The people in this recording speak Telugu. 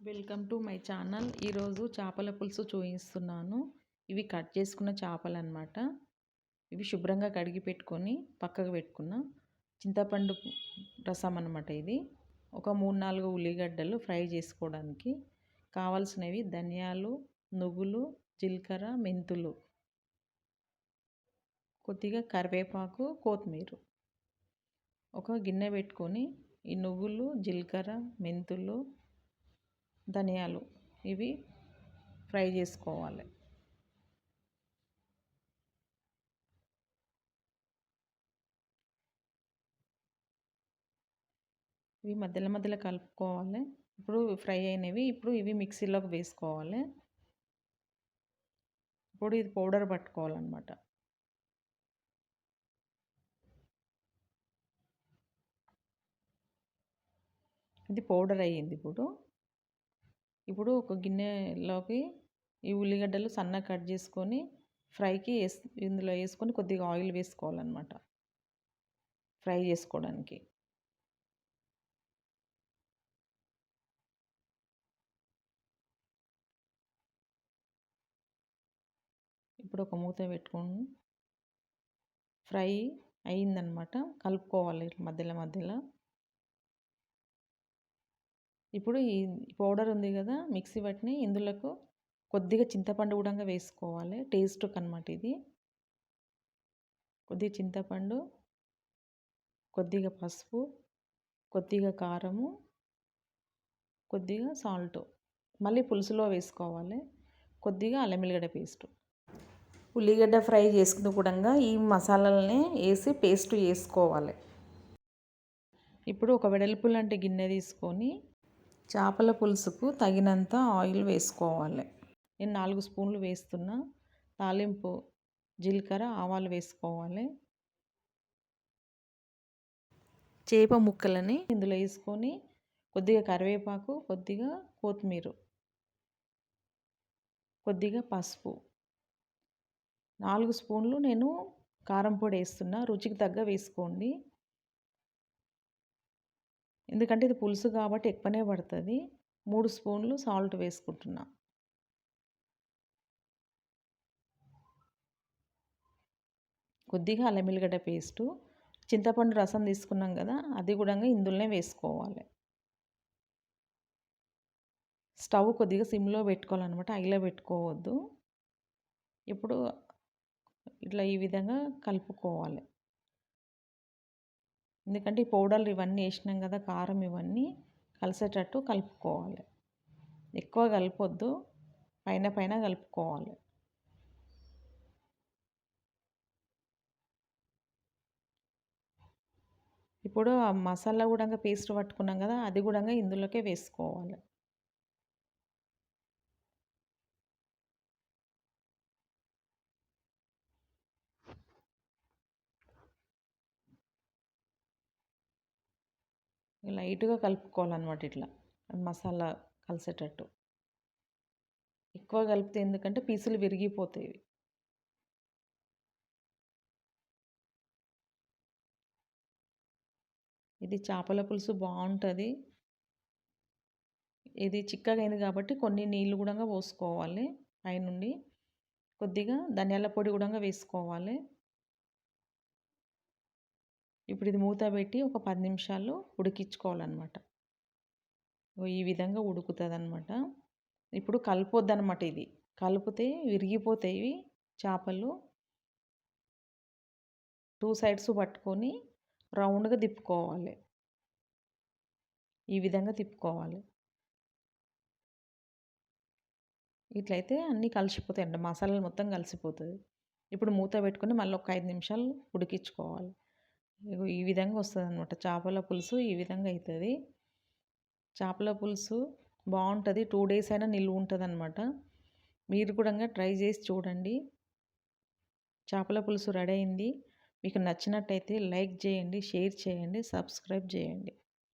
Welcome to my channel. ఈరోజు చేపల పులుసు చూపిస్తున్నాను ఇవి కట్ చేసుకున్న చేపలు అనమాట ఇవి శుభ్రంగా కడిగి పెట్టుకొని పక్కకు పెట్టుకున్న. చింతపండు రసం అనమాట ఇది. ఒక మూడు నాలుగు ఉల్లిగడ్డలు ఫ్రై చేసుకోవడానికి కావాల్సినవి ధనియాలు నువ్వులు జీలకర్ర మెంతులు. కొద్దిగా కరివేపాకు కొత్తిమీర. ఒక గిన్నె పెట్టుకొని ఈ నువ్వులు జీలకర్ర మెంతులు ధనియాలు ఇవి ఫ్రై చేసుకోవాలి. ఇవి మధ్యలో మధ్యలో కలుపుకోవాలి. ఇప్పుడు ఫ్రై అయినవి ఇప్పుడు ఇవి మిక్సీలోకి వేసుకోవాలి. ఇప్పుడు ఇది పౌడర్ పట్టుకోవాలన్నమాట. ఇది పౌడర్ అయ్యింది ఇప్పుడు. ఇప్పుడు ఒక గిన్నెలోకి ఈ ఉల్లిగడ్డలు సన్నగా కట్ చేసుకొని ఫ్రైకి వేస్ ఇందులో వేసుకొని కొద్దిగా ఆయిల్ వేసుకోవాలన్నమాట. ఫ్రై చేసుకోవడానికి. ఇప్పుడు ఒక మూత పెట్టుకొని ఫ్రై అయిందనమాట కలుపుకోవాలి మధ్యలో మధ్యలో. ఇప్పుడు ఈ పౌడర్ ఉంది కదా మిక్సీ పట్టిని ఇందులోకి కొద్దిగా చింతపండు కూడా వేసుకోవాలి. టేస్ట్ అనమాట ఇది. కొద్దిగా చింతపండు కొద్దిగా పసుపు కొద్దిగా కారము కొద్దిగా సాల్ట్. మళ్ళీ పులుసులో వేసుకోవాలి. కొద్దిగా అల్లం ఎల్లిగడ్డ పేస్ట్. ఉల్లిగడ్డ ఫ్రై చేసుకున్న కూడా ఈ మసాలాలని వేసి పేస్ట్ వేసుకోవాలి ఇప్పుడు ఒక వెడల్పు లాంటి గిన్నె తీసుకొని చేపల పులుసుకు తగినంత ఆయిల్ వేసుకోవాలి. నేను నాలుగు స్పూన్లు వేస్తున్నా. తాలింపు జీలకర్ర ఆవాలు వేసుకోవాలి. చేప ముక్కలని ఇందులో వేసుకొని కొద్దిగా కరివేపాకు కొద్దిగా కొత్తిమీర కొద్దిగా పసుపు. నాలుగు స్పూన్లు నేను కారం పొడి వేస్తున్నా. రుచికి తగ్గ వేసుకోండి. ఎందుకంటే ఇది పులుసు కాబట్టి ఎక్కువనే పడుతుంది. మూడు స్పూన్లు సాల్ట్ వేసుకుంటున్నా. కొద్దిగా అల్లం ఎల్లిగడ్డ పేస్టు చింతపండు రసం తీసుకున్నాం కదా అది కూడా ఇందులోనే వేసుకోవాలి. స్టవ్ కొద్దిగా సిమ్లో పెట్టుకోవాలన్నమాట ఐలో పెట్టుకోవద్దు. ఇప్పుడు ఇట్లా ఈ విధంగా కలుపుకోవాలి. ఎందుకంటే ఈ పౌడర్లు ఇవన్నీ వేసినాం కదా కారం ఇవన్నీ కలిసేటట్టు కలుపుకోవాలి. ఎక్కువ కలపొద్దు పైన పైన కలుపుకోవాలి. ఇప్పుడు ఆ మసాలా కూడా పేస్ట్ పట్టుకున్నాం కదా అది కూడా ఇందులోకే వేసుకోవాలి. లైట్గా కలుపుకోవాలన్నమాట ఇట్లా. మసాలా కలిసేటట్టు. ఎక్కువ కలిపితే ఎందుకంటే పీసులు విరిగిపోతాయి ఇది చేపల పులుసు బాగుంటుంది. ఇది చిక్కగా అయింది కాబట్టి కొన్ని నీళ్ళు కూడా పోసుకోవాలి. పైనుండి కొద్దిగా ధనియాల పొడి కూడా వేసుకోవాలి. ఇప్పుడు ఇది మూత పెట్టి ఒక పది నిమిషాలు ఉడికించుకోవాలన్నమాట. ఈ విధంగా ఉడుకుతుంది అనమాట ఇప్పుడు అనమాట ఇది. కలిపితే విరిగిపోతాయి చేపలు. టూ సైడ్స్ పట్టుకొని రౌండ్గా తిప్పుకోవాలి. ఈ విధంగా తిప్పుకోవాలి. ఇట్లయితే అన్నీ కలిసిపోతాయి మసాలాలు మొత్తం కలిసిపోతుంది. ఇప్పుడు మూత పెట్టుకొని మళ్ళీ ఒక ఐదు నిమిషాలు ఉడికించుకోవాలి. ఈ విధంగా వస్తుంది అనమాట చేపల పులుసు ఈ విధంగా అవుతుంది చేపల పులుసు బాగుంటుంది టూ డేస్ అయినా నిల్వ ఉంటుంది అనమాట మీరు కూడా ట్రై చేసి చూడండి. చేపల పులుసు రెడీ అయింది. మీకు నచ్చినట్టయితే లైక్ చేయండి షేర్ చేయండి సబ్స్క్రైబ్ చేయండి.